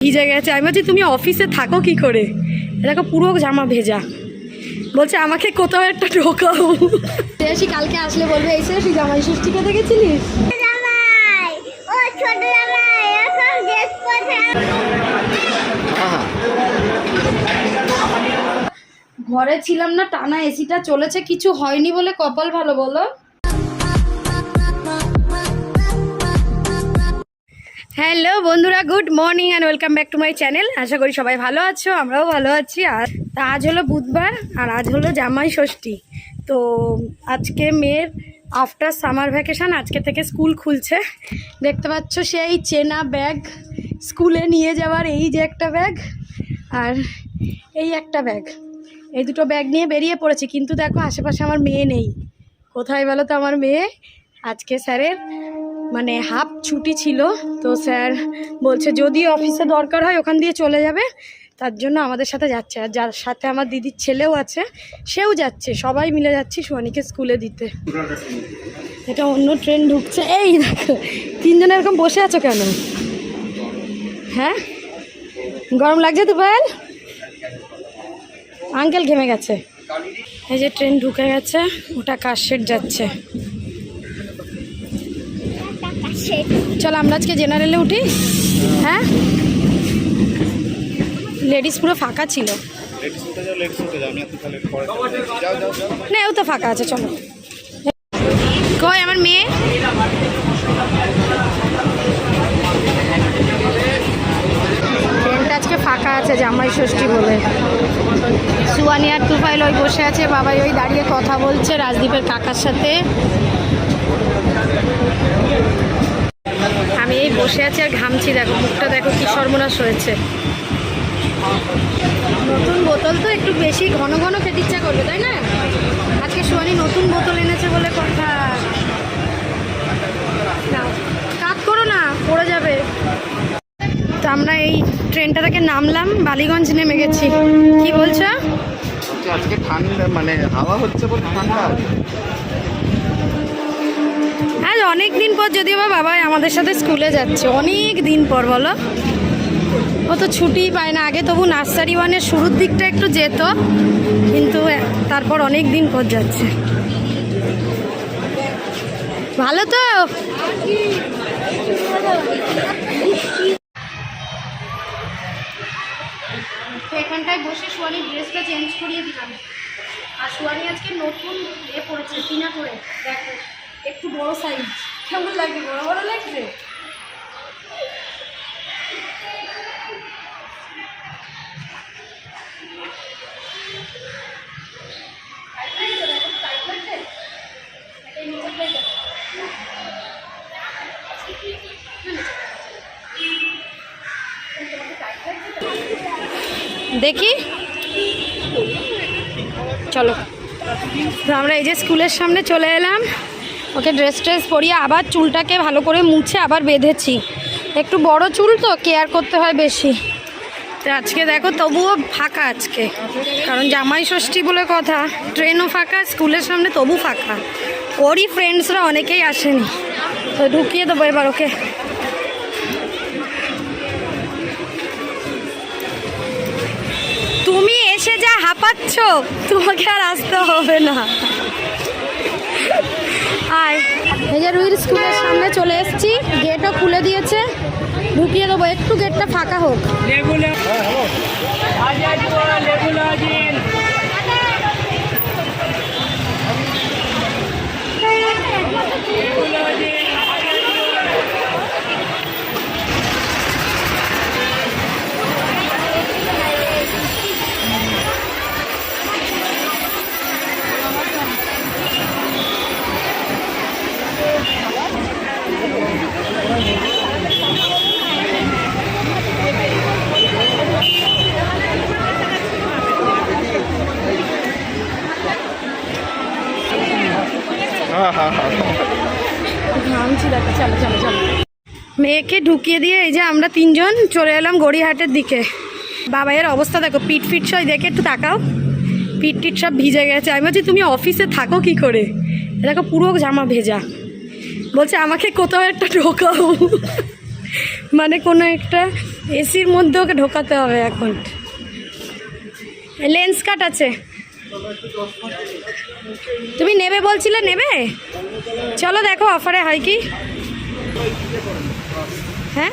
ভিজে গেছে আমি বলছি তুমি অফিসে থাকো কি করে? দেখো পুরো জামা ভেজা। বলছে আমাকে কোথাও একটা ঢোকাও। শ্রেয়াসি কালকে আসলে বলবে এই শ্রেয়াসি জামাই ড্রেস পরছে ঘরে ছিলাম না টানা এসিটা চলেছে কিছু হয়নি বলে কপাল ভালো বলো? হ্যালো বন্ধুরা, good morning and welcome back to my channel আশা করি সবাই ভালো আছো, আমরাও ভালো আছি। আর তা আজ হলো বুধবার আর আজ হলো জামাই ষষ্ঠী। তো আজকে মেয়ের আফটার সামার ভ্যাকেশন আজকে থেকে স্কুল খুলছে। দেখতে পাচ্ছ সেই চেনা ব্যাগ স্কুলে নিয়ে যাওয়ার এই যে একটা ব্যাগ আর এই একটা ব্যাগ এই দুটো ব্যাগ নিয়ে বেরিয়ে পড়েছি, কিন্তু দেখো আশেপাশে আমার মেয়ে নেই। কোথায় বলো তো আমার মেয়ে? আজকে স্যারের মানে হাফ ছুটি ছিল, তো স্যার বলছে যদি অফিসে দরকার হয় ওখান দিয়ে চলে যাবে, তার জন্য আমাদের সাথে যাচ্ছে। আর যার সাথে আমার দিদির ছেলেও আছে, সেও যাচ্ছে। সবাই মিলে যাচ্ছি সোয়ানিকে স্কুলে দিতে। এটা অন্য ট্রেন ঢুকছে। এই দেখো, তিনজনে এরকম বসে আছো কেন? হ্যাঁ? গরম লাগছে তো ভাই? আঙ্কেল ঘেমে গেছে। এই যে ট্রেন ঢুকে গেছে, ওটা কাশশেট যাচ্ছে? চল আমরা আজকে জেনারেলে উঠি। হ্যাঁ? লেডিস পুরো ফাঁকা ছিল। না ও তো ফাঁকা আছে, চলো। কই আমার মেয়ে? আজকে ফাঁকা আছে, জামাই ষষ্ঠী বলে। সুয়ানি আর তুফাইল ওই বসে আছে, বাবাই ওই দাঁড়িয়ে কথা বলছে রাজদীপের কাকার সাথে আমি এই বসে আছি আর ঘামছি দেখো মুখটা দেখো কি সর্বনাশ হয়েছে। নতুন বোতল তো একটু বেশি ঘন ঘন খেতে ইচ্ছা করবে তাই না? আজকে সোয়ানি নতুন বোতল এনেছে বলে কথা। কাট করো না পড়ে যাবে। তো আমরা এই ট্রেনটা থেকে নামলাম বালিগঞ্জ নেমে গেছি। কি বলছো? আজকে ঠান্ডা মানে হাওয়া হচ্ছে বলে ঠান্ডা। আজ অনেক দিন পর যদিও বা বাবা আমাদের সাথে স্কুলে যাচ্ছে অনেক দিন পর বলো? ও তো ছুটিই পায় না, আগে তবু নার্সারি ওয়ানের শুরুর দিকটা একটু যেত, কিন্তু তারপর অনেক দিন পর যাচ্ছে। ভালো তো? এখানটায় বসে সোয়ানির ড্রেসটা চেঞ্জ করিয়ে দিলাম। আর সোয়ানি আজকে নতুন এ পড়েছে পিনা করে, দেখো। একটু বড় সাইজ কেমন লাগছে বড় বড় লাগছে দেখি। চলো। তো আমরা এই যে স্কুলের সামনে চলে এলাম। ওকে ড্রেস ট্রেস পরিয়ে আবার চুলটাকে ভালো করে মুছে আবার বেঁধেছি। একটু বড় চুল তো কেয়ার করতে হয় বেশি। আজকে দেখো, তবুও ফাঁকা আজকে। কারণ জামাই ষষ্ঠী বলে কথা ট্রেনও ফাঁকা স্কুলের সামনে তবু ফাঁকা। ওরই ফ্রেন্ডসরা অনেকেই আসেনি। তো ঢুকিয়ে দেবো এবার ওকে। তুমি এসে যা হাঁপাচ্ছ, তোমাকে আর আসতে হবে না। আয় হেজার যে স্কুলের সামনে চলে এসেছি। গেটও খুলে দিয়েছে। ঢুকিয়ে দেবো। একটু গেটটা ফাঁকা হোক। হ্যাঁ মেয়েকে ঢুকিয়ে দিয়ে এই যে আমরা তিনজন চলে এলাম গড়িয়াহাটের দিকে। বাবাইয়ের অবস্থা দেখো পিট ফিট সব দেখে একটু তাকাও। পিট টিট সব ভিজে গেছে। আমি বলছি, তুমি অফিসে থাকো কি করে? দেখো, পুরো জামা ভেজা। বলছে, আমাকে কোথাও একটা ঢোকাও। মানে কোনো একটা এসির মধ্যে ওকে ঢোকাতে হবে এখন। লেন্স কাট আছে। তুমি নেবে বলছিলে, নেবে? চলো দেখো অফারে হয় কি? হ্যাঁ?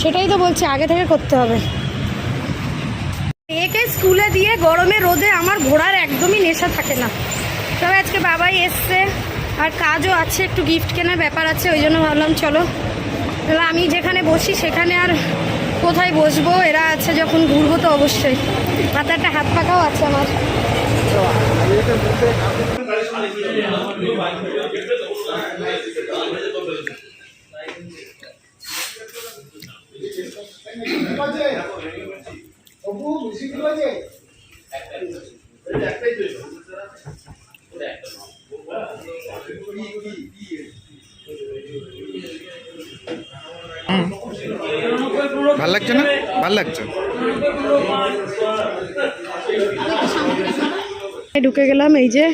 সেটাই তো বলছি, আগে থেকে করতে হবে। একে স্কুলে দিয়ে গরমে রোদে আমার ঘোরার একদমই নেশা থাকে না। তবে আজকে বাবাই এসছে, আর কাজও আছে, একটু গিফট কেনার ব্যাপার আছে, ওই জন্য ভাবলাম চলো। তাহলে আমি যেখানে বসি, সেখানে আর কোথায় বসবো এরা আছে যখন ঘুরবো তো অবশ্যই। হাতে একটা হাত পাকাও আছে আমার। ভালো লাগছে না? ভালো লাগছে। ঢুকে গেলাম, এই যে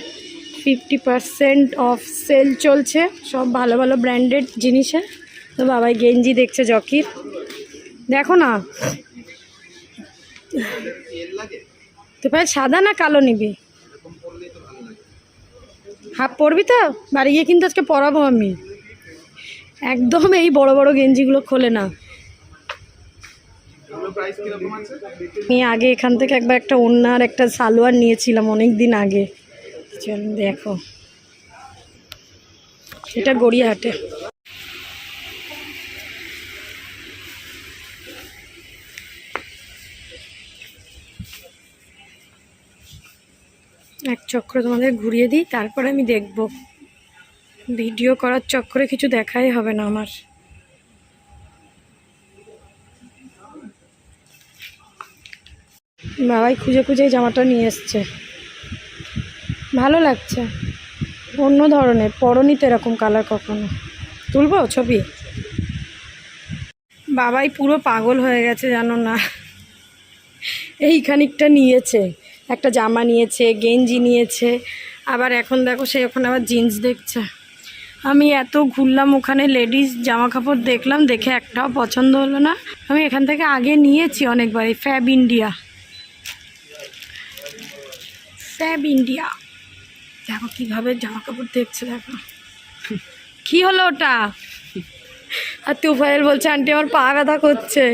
ফিফটি পার্সেন্ট অফ সেল চলছে। সব ভালো ভালো ব্র্যান্ডেড জিনিসে তো বাবাই গেঞ্জি দেখছে জকির। দেখো না। তো ভাই, সাদা না কালো নিবি? হাফ পরবি তো? বাড়ি গিয়ে কিন্তু আজকে পরাবো আমি। একদম এই বড় বড় গেঞ্জিগুলো খোলে না। আমি আগে এখান থেকে একবার একটা ওড়নার একটা সালোয়ার নিয়েছিলাম অনেক দিন আগে। চল দেখো। এটা গড়িয়াহাটে। এক চক্র তোমাদের ঘুরিয়ে দিই, তারপরে আমি দেখব। ভিডিও করার চক্করে কিছু দেখাই হবে না আমার। বাবাই খুঁজে খুঁজে জামাটা নিয়ে এসছে। ভালো লাগছে। অন্য ধরনের পরনি তো এরকম কালার কখনো। তুলবো ছবি? বাবাই পুরো পাগল হয়ে গেছে জানো না। এই খানিকটা নিয়েছে। একটা জামা নিয়েছে, গেঞ্জি নিয়েছে। আবার এখন দেখো সে এখন আবার জিন্স দেখছে। আমি এত ঘুরলাম ওখানে লেডিস জামা কাপড় দেখলাম, দেখে একটাও পছন্দ হলো না। আমি এখান থেকে আগে নিয়েছি অনেকবার, এই ফ্যাব ইন্ডিয়া ফ্যাব ইন্ডিয়া দেখো কীভাবে জামা কাপড় দেখছে দেখো। কি হলো ওটা? আর তুফাইল বলছে আন্টি আমার পা ব্যথা করছে।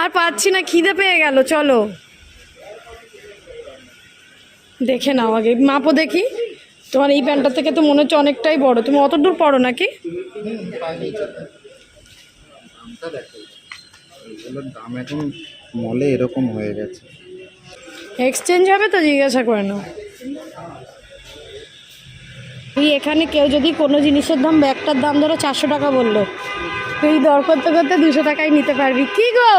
আর পাচ্ছি না খিদে পেয়ে গেল চলো। দেখে নাও আগে মাপো দেখি। তোমার এই প্যান্টটা থেকে তো মনে হচ্ছে অনেকটাই বড়। তুমি অত দূর পড়ো নাকি? দাম এখন মলে এরকম হয়ে গেছে। এক্সচেঞ্জ হবে তো জিজ্ঞাসা করে নাও। তুই এখানে কেউ যদি কোনো জিনিসের দাম ব্যাগটার দাম ধরো চারশো টাকা বলল তুই দর করতে করতে দুশো টাকায় নিতে পারবি। কি গো?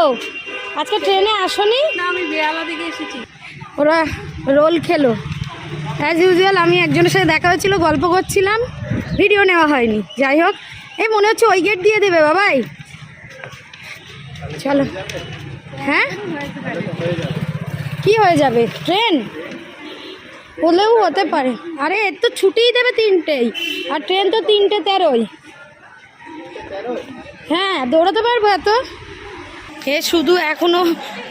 আজকে ট্রেনে আসনি? না আমি বেহালা থেকে এসেছি। ওরা রোল খেলো। অ্যাজ ইউজুয়াল আমি একজনের সাথে দেখা হয়েছিল গল্প করছিলাম। ভিডিও নেওয়া হয়নি। যাই হোক এই মনে হচ্ছে ওই গেট দিয়ে দেবে বাবাই। চলো। হ্যাঁ? কি হয়ে যাবে? ট্রেন হলেও হতে পারে। আরে এর তো ছুটিই দেবে তিনটেই। আর ট্রেন তো তিনটে তেরোই। হ্যাঁ দৌড়াতে পারব এত? এ শুধু এখনও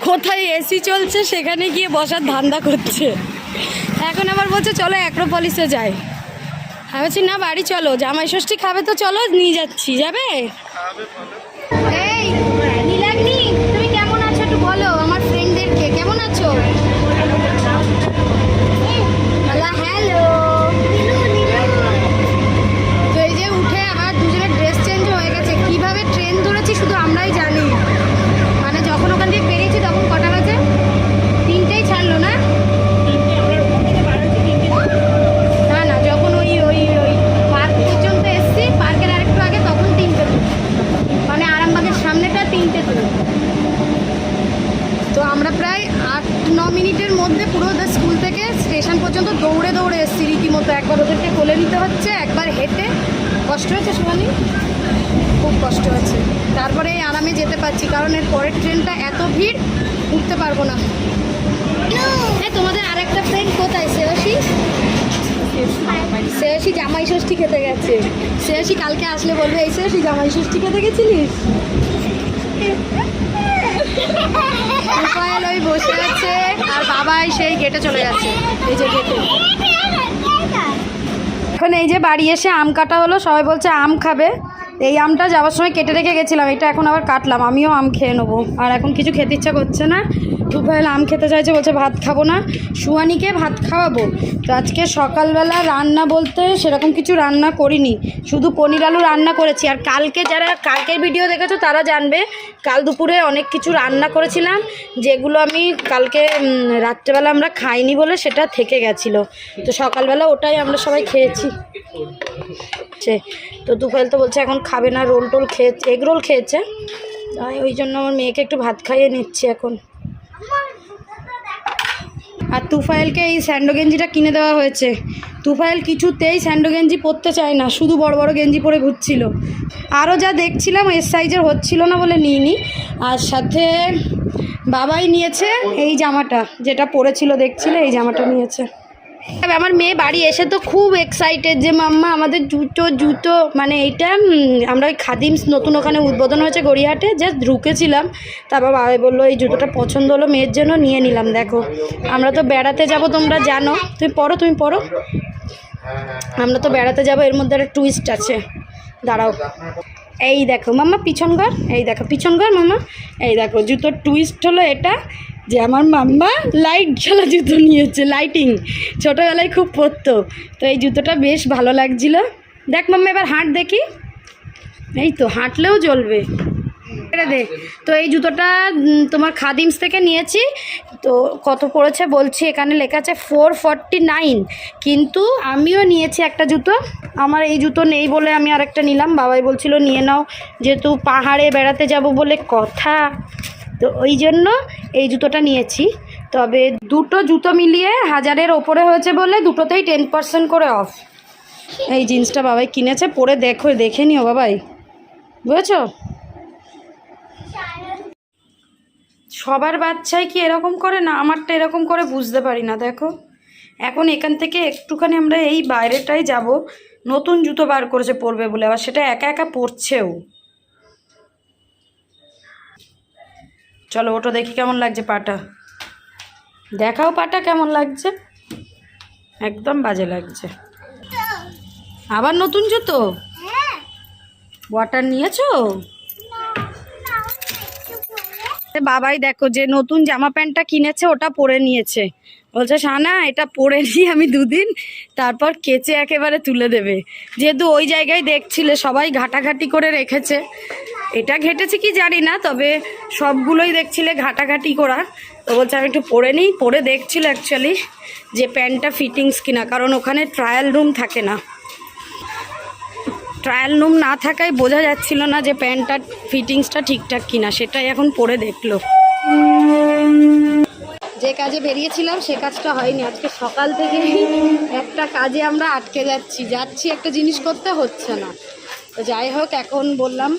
কোথায় এসি চলছে, সেখানে গিয়ে বসার ধান্দা করছে। এখন আবার বলছে, চলো অ্যাক্রোপলিসে যাই। আমি বলছি, না বাড়ি চলো, জামাই ষষ্ঠী খাবে তো চলো, নিয়ে যাচ্ছি। যাবে এই নীলাগ্নি তুমি কেমন আছো একটু বলো আমার ফ্রেন্ডদেরকে কেমন আছো হ্যালো তো এই যে উঠে আবার দুজনের ড্রেস চেঞ্জ হয়ে গেছে কীভাবে ট্রেন ধরেছি শুধু আমরাই জানি মানে যখন ওখান থেকে বেরিয়েছি তখন কটা বাজে তিনটেই ছাড়লো না না না যখন ওই ওই ওই পার্ক পর্যন্ত এসছি পার্কের আরেকটু আগে তখন তিনটে মানে আরামবাগের সামনেটা তিনটে ছিল তো আমরা প্রায় আট ন মিনিটের মধ্যে পুরো ওদের স্কুল থেকে স্টেশন পর্যন্ত দৌড়ে দৌড়ে এসেছি রীতিমতো একবার ওদেরকে কোলে নিতে হচ্ছে একবার হেঁটে কষ্ট হয়েছে সোমানি খুব কষ্ট হয়েছে তারপরে এই আরামে যেতে পারছি কারণ এর পরের ট্রেনটা এত ভিড় উঠতে পারব না হ্যাঁ তোমাদের আরেকটা ফ্রেন্ড কোথায় সেবাশী শ্রেয়সী জামাই ষষ্ঠী খেতে গেছে। শ্রেয়সী কালকে আসলে বলবে, এই শ্রেয়সী জামাই ষষ্ঠী খেতে গেছিলিস? রূপায়ল ওই বসে আছে, আর বাবাই সেই গেটে চলে যাচ্ছে। এই যে গেটে এখন এই যে বাড়ি এসে আম কাটা হলো, সবাই বলছে আম খাবে। এই আমটা যাওয়ার সময় কেটে রেখে গেছিলাম, এটা এখন আবার কাটলাম, আমিও আম খেয়ে নেব। আর এখন কিছু খেতে ইচ্ছা করছে না। রূপায়ল আম খেতে চাইছে, বলছে ভাত খাব না। সুয়ানিকে ভাত খাওয়াবো। তো আজকে সকালবেলা রান্না বলতে সেরকম কিছু রান্না করিনি। শুধু পনির আলু রান্না করেছি। আর কালকে যারা কালকের ভিডিও দেখেছ, তারা জানবে, কাল দুপুরে অনেক কিছু রান্না করেছিলাম, যেগুলো আমি কালকে রাত্রেবেলা আমরা খাইনি বলে সেটা থেকে গেছিল। তো সকালবেলা ওটাই আমরা সবাই খেয়েছি। তো দুপুরে তো বলছে এখন খাবে না রোল টোল খেয়েছে, এগ রোল খেয়েছে। ওই জন্য আমার মেয়েকে একটু ভাত খাইয়ে নিচ্ছি এখন। আর তুফাইলকে এই স্যান্ডো গেঞ্জিটা কিনে দেওয়া হয়েছে। তুফাইল কিছুতেই স্যান্ডো গেঞ্জি পরতে চায় না, শুধু বড় বড় গেঞ্জি পরে ঘুরছিল। আরও যা দেখছিলাম, এর সাইজের হচ্ছিল না বলে নিইনি। আর সাথে বাবাই নিয়েছে এই জামাটা, যেটা পরেছিল, দেখছিলে, এই জামাটা নিয়েছে। আমার মেয়ে বাড়ি এসে তো খুব এক্সাইটেড যে, মাম্মা, আমাদের জুতো জুতো মানে এইটা আমরা ওই খাদিমস নতুন ওখানে উদ্বোধন হয়েছে গড়িয়াহাটে জাস্ট ঢুকেছিলাম। তারপর বাবাই বলল, এই জুতোটা পছন্দ হলো, মেয়ের জন্য নিয়ে নিলাম, দেখো। আমরা তো বেড়াতে যাব, তোমরা জানো। তুমি পড়ো তুমি পড়ো। আমরা তো বেড়াতে যাব, এর মধ্যে একটা টুইস্ট আছে। দাঁড়াও। এই দেখো, মাম্মা, পিছন ঘর, এই দেখো, পিছন ঘর মামা এই দেখো, জুতোর টুইস্ট হলো এটা। যে আমার মাম্মা লাইট জ্বালা জুতো নিয়েছে লাইটিং ছোটোবেলায় খুব পরতো। তো এই জুতোটা বেশ ভালো লাগছিল। দেখ মাম্মা, এবার হাঁট দেখি। এই তো, হাঁটলেও জ্বলবে। দে তো এই জুতোটা তোমার খাদিমস থেকে নিয়েছি। তো কত পড়েছে বলছি, এখানে লেখা আছে ফোর ফর্টি নাইন কিন্তু আমিও নিয়েছি একটা জুতো। আমার এই জুতো নেই বলে আমি আরেকটা নিলাম। বাবাই বলছিল, নিয়ে নাও। যেহেতু পাহাড়ে বেড়াতে যাব বলে কথা। তো ওই জন্য এই জুতোটা নিয়েছি। তবে দুটো জুতো মিলিয়ে হাজারের ওপরে হয়েছে বলে দুটোতেই টেন পার্সেন্ট করে অফ এই জিন্সটা বাবাই কিনেছে, পরে দেখো, দেখে নিও বাবাই। বুঝেছ? সবার বাচ্চাই কি এরকম করে? না, আমারটা এরকম করে বুঝতে পারি না, দেখো। এখন এখান থেকে একটুখানি আমরা এই বাইরেটাই যাব। নতুন জুতো বার করেছে পরবে বলে, আবার সেটা একা একা পরছেও। চলো ওটা দেখি কেমন লাগছে পাটা। দেখাও পাটা কেমন লাগছে। একদম বাজে লাগছে। আবার নতুন জুতো? হ্যাঁ ওয়াটার নিয়েছো? পরে বাবাই দেখো যে নতুন জামা প্যান্টটা কিনেছে ওটা পরে নিয়েছে। বলছে সানা এটা পরে নিই আমি দুদিন তারপর কেচে একেবারে তুলে দেবে। যেহেতু ওই জায়গায় দেখছিলে সবাই ঘাটাঘাটি করে রেখেছে। এটা ঘেটেছে কি জানি না, তবে সবগুলোই দেখছিলে ঘাটাঘাটি করা। তো বলছে আমি একটু পরে নিই, পরে দেখছিল অ্যাকচুয়ালি যে প্যান্টটা ফিটিংস কিনা, কারণ ওখানে ট্রায়াল রুম থাকে না। ট্রায়াল রুম না থাকায় বোঝা যাচ্ছিল না যে প্যান্টটার ফিটিংসটা ঠিকঠাক কিনা, সেটাই এখন পরে দেখল। যে কাজে বেরিয়েছিলাম, সে কাজটা হয়নি। আজকে সকাল থেকে একটা কাজে আমরা আটকে যাচ্ছি। যাচ্ছি, একটা জিনিস করতে হচ্ছে না। তো যাই হোক, এখন বললাম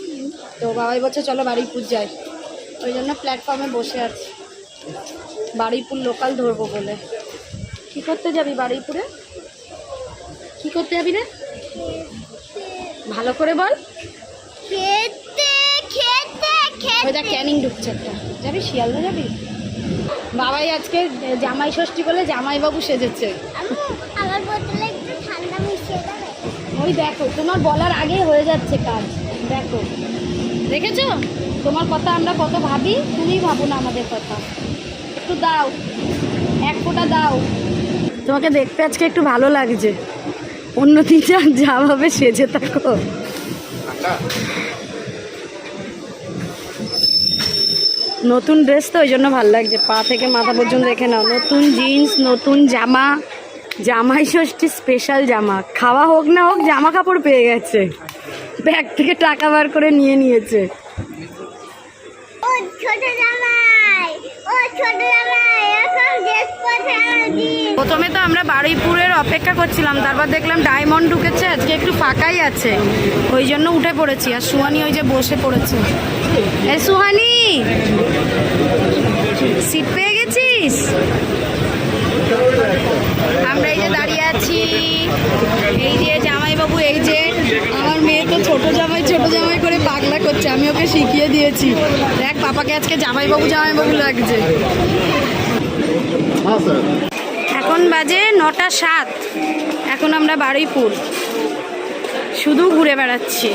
তো বাবাই বলছে চলো বাড়িপুর যাই। ওই জন্য প্ল্যাটফর্মে বসে আছি। বাড়িপুর লোকাল ধরবো বলে। কি করতে যাবি বাড়িপুরে? কি করতে যাবি রে? ভালো করে বল। ওই দেখ ক্যানিং ঢুকছে একটা। যাবি শিয়ালদা যাবি? বাবাই আজকে জামাই ষষ্ঠী বলে সেজেছে। ঠান্ডা মিশিয়ে দেবে ওই দেখো তোমার বলার আগে হয়ে যাচ্ছে কাজ। দেখো। দেখেছ? তোমার কথা আমরা কত ভাবি, তুমি ভাবো না আমাদের কথা। একটু দাও, এক ফোঁটা দাও। তোমাকে দেখতে আজকে একটু ভালো লাগছে। অন্য দিন যা যা ভাবে সেজে থাকো। নতুন ড্রেস তো ওই জন্য ভালো লাগছে। পা থেকে মাথা পর্যন্ত দেখে নাও। নতুন জিন্স, নতুন জামা। জামাই ষষ্ঠী স্পেশাল জামা। খাওয়া হোক না হোক জামা কাপড় পেয়ে গেছে। ব্যাগ থেকে টাকা বার করে নিয়ে নিয়েছে। ও ছোট জামাই ও ছোট জামাই এখন ড্রেস পরে প্রথমে তো আমরা বারুইপুরের অপেক্ষা করছিলাম তারপর দেখলাম ডায়মন্ড ঢুকেছে আজকে একটু ফাঁকাই আছে। ওই জন্য উঠে পড়েছি আর সুহানি ওই যে বসে পড়েছে। এ সুহানি! সিট পেয়ে গেছিস? আমরা এই যে দাঁড়িয়ে আছি এই যে জামাইবাবু এই যে আমার মেয়ে তো ছোট জামাই ছোট জামাই করে পাগলা করছে আমি ওকে শিখিয়ে দিয়েছি। দেখ পাপাকে আজকে জামাইবাবু জামাইবাবু লাগছে। হ্যাঁ এখন বাজে নটা সাত। এখন আমরা বারুইপুর। শুধু ঘুরে বেড়াচ্ছি।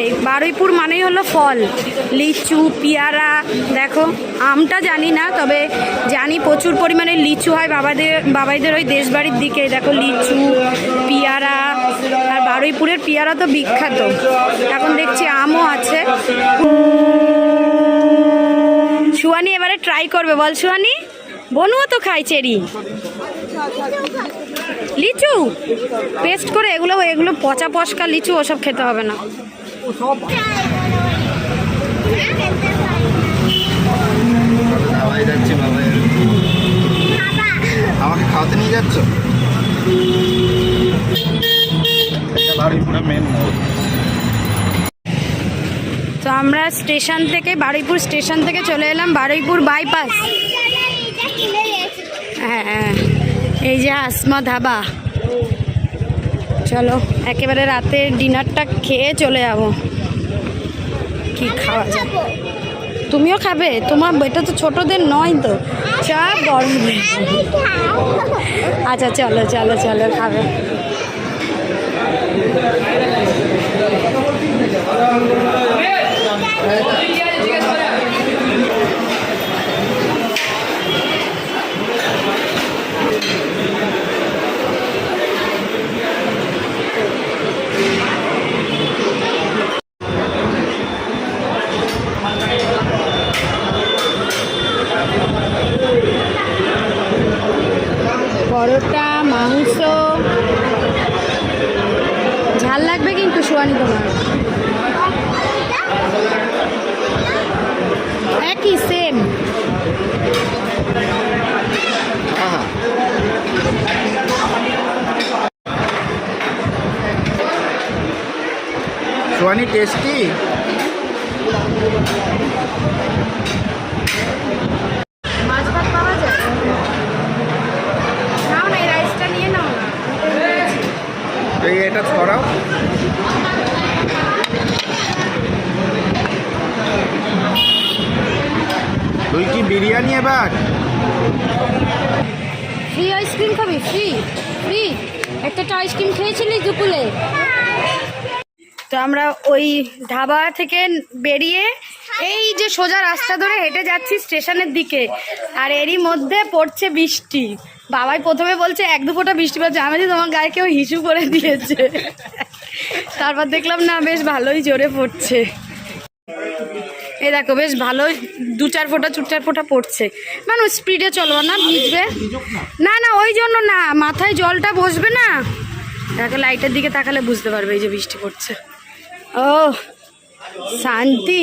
এই বারুইপুর মানেই হলো ফল। লিচু, পেয়ারা, দেখো, আমটা জানি না, তবে জানি প্রচুর পরিমাণে লিচু হয় বাবাদের বাবাইদের ওই দেশবাড়ির দিকে। দেখো, লিচু, পেয়ারা, আর বারুইপুরের পেয়ারা তো বিখ্যাত। এখন দেখছি আমও আছে। সুয়ানি এবারে ট্রাই করবে। বল সুয়ানি বনুও তো খাই চেরি। লিচু পেস্ট করে এগুলো এগুলো পচা, পচকা লিচু, ওসব খেতে হবে না। বাবাই যাচ্ছে বাবাই। আমাকে খাওয়াতে নিয়ে যাচ্ছ? এটা বারুইপুরে মেন মোড় তো আমরা স্টেশন থেকে বারুইপুর স্টেশন থেকে চলে এলাম বারুইপুর বাইপাস। হ্যাঁ হ্যাঁ। এই যে আসমা ধাবা চলো, একেবারে রাতে ডিনারটা খেয়ে চলে যাব। কি খাওয়া যায়? তুমিও খাবে? তোমার এটা তো ছোটদের নয় তো। চা গরম আচ্ছা চলো চলো চলো, খাবে। পরোটা তুই কি বিরিয়ানি এবার? ফ্রি আইসক্রিম খাবি? ফ্রি ফ্রি একটা তো আইসক্রিম খেয়েছিলি দুপুরে? তো আমরা ওই ধাবা থেকে বেরিয়ে এই যে সোজা রাস্তা ধরে হেঁটে যাচ্ছি স্টেশনের দিকে। আর এরই মধ্যে পড়ছে বৃষ্টি। বাবাই প্রথমে বলছে এক দু ফোঁটা বৃষ্টি পড়ছে। আমি তোমার গায়ে কেউ হিসু করে দিয়েছে। তারপর দেখলাম না বেশ ভালোই জোরে পড়ছে। এই দেখো, বেশ ভালো দু চার ফোঁটা চু চার ফোঁটা পড়ছে। মানুষ স্পিডে চলবো না, ভিজবে? না না, ওই জন্য না, মাথায় জলটা বসবে না। দেখো লাইটের দিকে তাকালে বুঝতে পারবে এই যে বৃষ্টি পড়ছে। ও, শান্তি।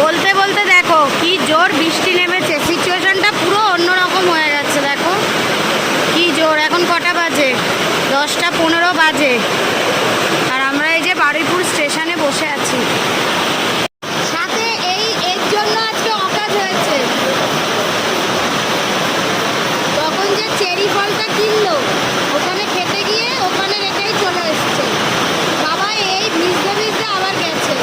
বলতে বলতে দেখো, কি জোর বৃষ্টি নেমেছে। সিচুয়েশনটা পুরো অন্যরকম হয়ে যাচ্ছে, দেখো। কি জোর, এখন কটা বাজে? দশটা পনেরো বাজে আর আমরা এই যে বারুইপুর স্টেশনে বসে আছি সাথে এই এর জন্য আজকে অকাজ হয়েছে তখন যে চেরি ফলটা কিনলো ওখানে খেতে গিয়ে ওখানে রেখেই চলে এসছে বাবা এই ভিজতে ভিজতে আবার গেছে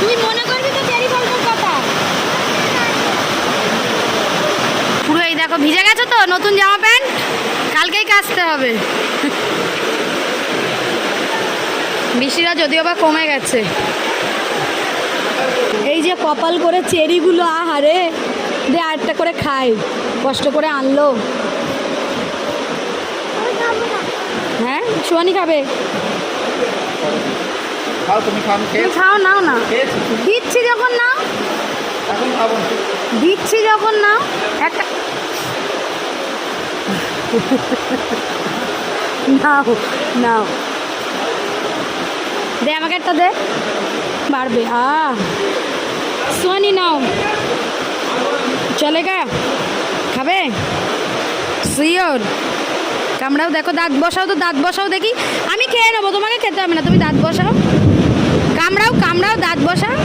তুই মনে করবি তো চেরি ফলটার কথা পুরো এই দেখো ভিজে গেছো তো নতুন জামা প্যান্ট? কালকেই কাচতে হবে। বৃষ্টিটা যদিও বা কমে গেছে। এই যে কপাল করে চেরিগুলো আহারে! দে আরেকটা করে খাই। কষ্ট করে আনলো। হ্যাঁ? সুয়ানি খাবে? খাও তুমি খাও নাও না। দিচ্ছি যখন নাও। না। দিচ্ছি যখন নাও। একটা নাও নাও। দে আমাকে একটা দে। বাড়বে আ। সোয়ানি নাও। চলেগা খাবে? শিওর কামড়াও, দেখো দাঁত বসাও তো, দাঁত বসাও দেখি। আমি খেয়ে নেব, তোমাকে খেতে হবে না, তুমি দাঁত বসাও। কামড়াও কামড়াও, দাঁত বসাও।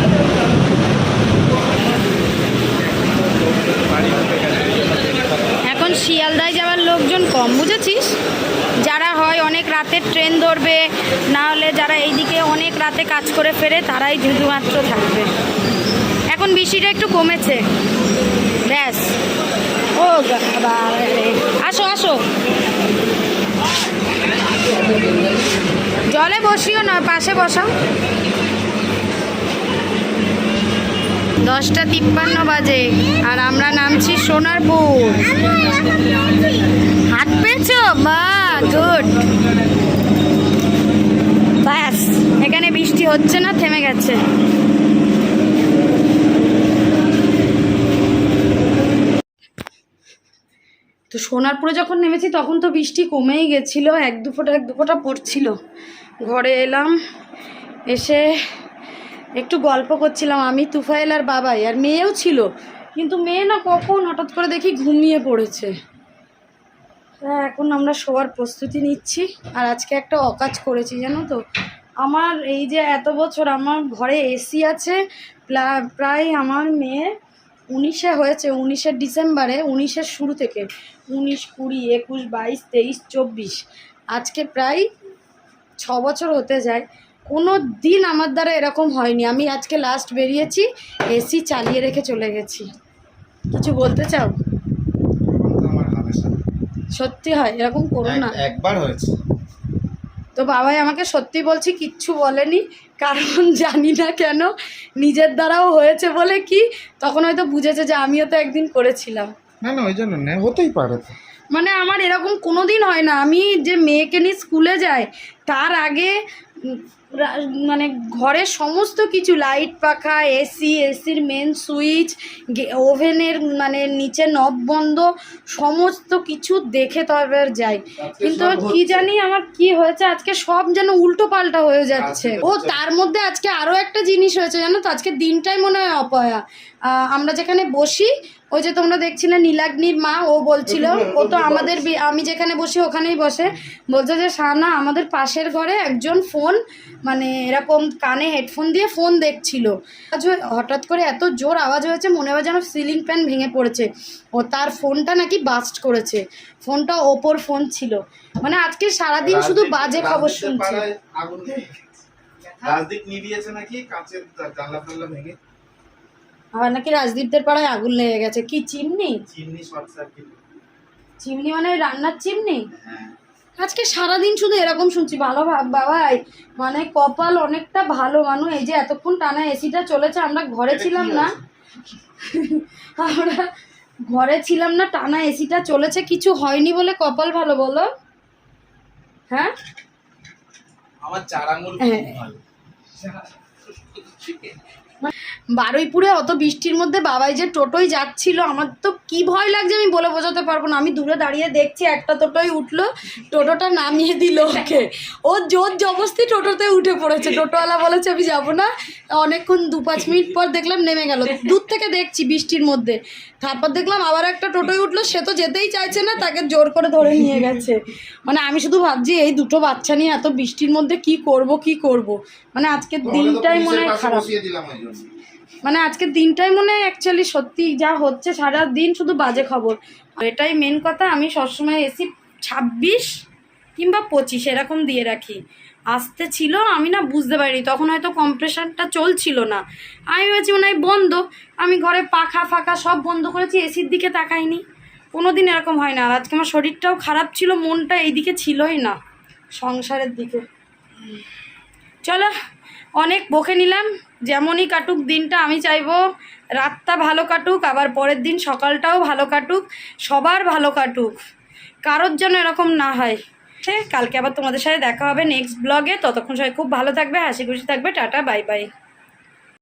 এখন শিয়ালদায় যাওয়ার লোকজন কম, বুঝেছিস? যারা হয় অনেক রাতের ট্রেন ধরবে, না হলে যারা এইদিকে অনেক রাতে কাজ করে ফেরে, তারাই শুধুমাত্র থাকবে। এখন বৃষ্টিটা একটু কমেছে। ব্যাস। ও। আসো আসো। জলে বসিও না, পাশে বসাও। দশটা তিপ্পান্ন বাজে, আর আমরা নামছি সোনারপুর। হাত পেয়েছ? বা, গুড। ব্যাস, এখানে বৃষ্টি হচ্ছে না, থেমে গেছে। তো সোনারপুরে যখন নেমেছি, তখন তো বৃষ্টি কমেই গেছিল, এক দু ফোঁটা এক দু ফোঁটা পড়ছিল। ঘরে এলাম, এসে একটু গল্প করছিলাম, আমি তুফাইল আর বাবাই, আর মেয়েও ছিল। কিন্তু মেয়ে না কখন হঠাৎ করে দেখি ঘুমিয়ে পড়েছে। তা এখন আমরা শোয়ার প্রস্তুতি নিচ্ছি, আর আজকে একটা অকাজ করেছি, জানো তো। আমার এই যে এত বছর আমার ঘরে এসি আছে প্রায় আমার মেয়ে উনিশে হয়েছে উনিশের ডিসেম্বরে উনিশের শুরু থেকে, উনিশ, কুড়ি, একুশ, বাইশ, তেইশ, চব্বিশ। আজকে প্রায় ছ বছর হতে যায় কোনো দিন আমার দ্বারা এরকম হয়নি। আমি আজকে লাস্ট বেরিয়েছি এসি চালিয়ে রেখে চলে গেছি। কিছু বলতে চাও? সত্যি হয় এরকম করো না। একবার হয়েছে। তো বাবাই আমাকে সত্যি বলছি কিচ্ছু বলেনি। কারণ জানি না কেন নিজের দ্বারাও হয়েছে বলে কি তখন হয়তো বুঝেছে যে আমিও তো একদিন করেছিলাম। না না ওই জন্য না হতেই পারে মানে আমার এরকম কোনো দিন হয় না। আমি যে মেয়েকে নিয়ে স্কুলে যাই তার আগে মানে ঘরের সমস্ত কিছু লাইট পাখা এসি এসির মেন সুইচ ওভেনের মানে নিচে নব বন্ধ সমস্ত কিছু দেখে তবে যাই। কিন্তু কি জানি আমার কি হয়েছে আজকে সব যেন উল্টো পাল্টা হয়ে যাচ্ছে। ও তার মধ্যে আজকে আরও একটা জিনিস হয়েছে জানো তো? আজকে দিনটাই মনে হয় অপয়া। আমরা যেখানে বসি ওই যে তোমরা দেখছিলে নীলাগ্নির মা ও বলছিল ও তো আমাদের আমি যেখানে বসি ওখানেই বসে। বলছে যে সানা আমাদের পাশের ঘরে একজন ফোন মানে এরকম কানে হেডফোন দিয়ে ফোন দেখছিল। আজ হঠাৎ করে এত জোর আওয়াজ হয়েছে মনে হয় যেন সিলিং ফ্যান ভেঙে পড়েছে। ও তার ফোনটা নাকি বাস্ট করেছে। ফোনটা ওপোর ফোন ছিল। মানে আজকে সারাদিন শুধু বাজে খবর শুনছি। নাকি? কাঁচের জানলা ভেঙে? আবার নাকি রাজদীপদের পাড়ায় আগুন লেগে গেছে। কি chimney? Chimney short circuit chimney মানে ওই রান্নার চিমনি? হ্যাঁ। আজকে সারাদিন শুধু এরকম শুনছি ভালো ভাব বাবাই মানে কপাল অনেকটা ভালো মানুষ এই যে এতক্ষণ টানা এসিটা চলেছে আমরা ঘরে ছিলাম না? আমরা ঘরে ছিলাম না টানা এসিটা চলেছে কিছু হয়নি বলে কপাল ভালো বলো। হ্যাঁ? আমার চার আঙুল হ্যাঁ। বারুইপুরে অত বৃষ্টির মধ্যে বাবাই যে টোটোই যাচ্ছিল, আমার তো কি ভয় লাগছে আমি বলে বোঝাতে পারব না। আমি দূরে দাঁড়িয়ে দেখছি, একটা টোটোই উঠল, টোটোটা নামিয়ে দিল ওকে। ও জোর জবস্তি টোটোতে উঠে পড়েছে। টোটোওয়ালা বলেছে, আমি যাব না। অনেকক্ষণ দু পাঁচ মিনিট পর দেখলাম নেমে গেল। দূর থেকে দেখছি বৃষ্টির মধ্যে। তারপর দেখলাম আবার একটা টোটোয় উঠল সে তো যেতেই চাইছে না তাকে জোর করে ধরে নিয়ে গেছে। মানে আমি শুধু ভাবছি এই দুটো বাচ্চা নিয়ে এত বৃষ্টির মধ্যে কি করব কি করব? মানে আজকের দিনটাই মনে হয় খারাপ। মানে আজকের দিনটাই মনে হয় অ্যাকচুয়ালি সত্যি যা হচ্ছে সারা দিন শুধু বাজে খবর। এটাই মেন কথা আমি সবসময় এসি ছাব্বিশ কিংবা পঁচিশ এরকম দিয়ে রাখি। আসতে ছিল, আমি না বুঝতে পারিনি। তখন হয়তো কম্প্রেশনটা চলছিল না। আমি ভেবেছি মনে হয় বন্ধ। আমি ঘরে পাখা ফাঁকা সব বন্ধ করেছি, এসির দিকে তাকাইনি। কোনো দিন এরকম হয় না। আর আজকে আমার শরীরটাও খারাপ ছিল, মনটা এইদিকে ছিলই না সংসারের দিকে। চলো, অনেক বকে নিলাম। যেমনই কাটুক দিনটা, আমি চাইব রাতটা ভালো কাটুক, আবার পরের দিন সকালটাও ভালো কাটুক, সবার ভালো কাটুক। কারোর যেন এরকম না হয়। ঠিক কালকে আবার তোমাদের সাথে দেখা হবে নেক্সট ব্লগে ততক্ষণ সবাই খুব ভালো থাকবে, হাসি খুশি থাকবে। Tata bye bye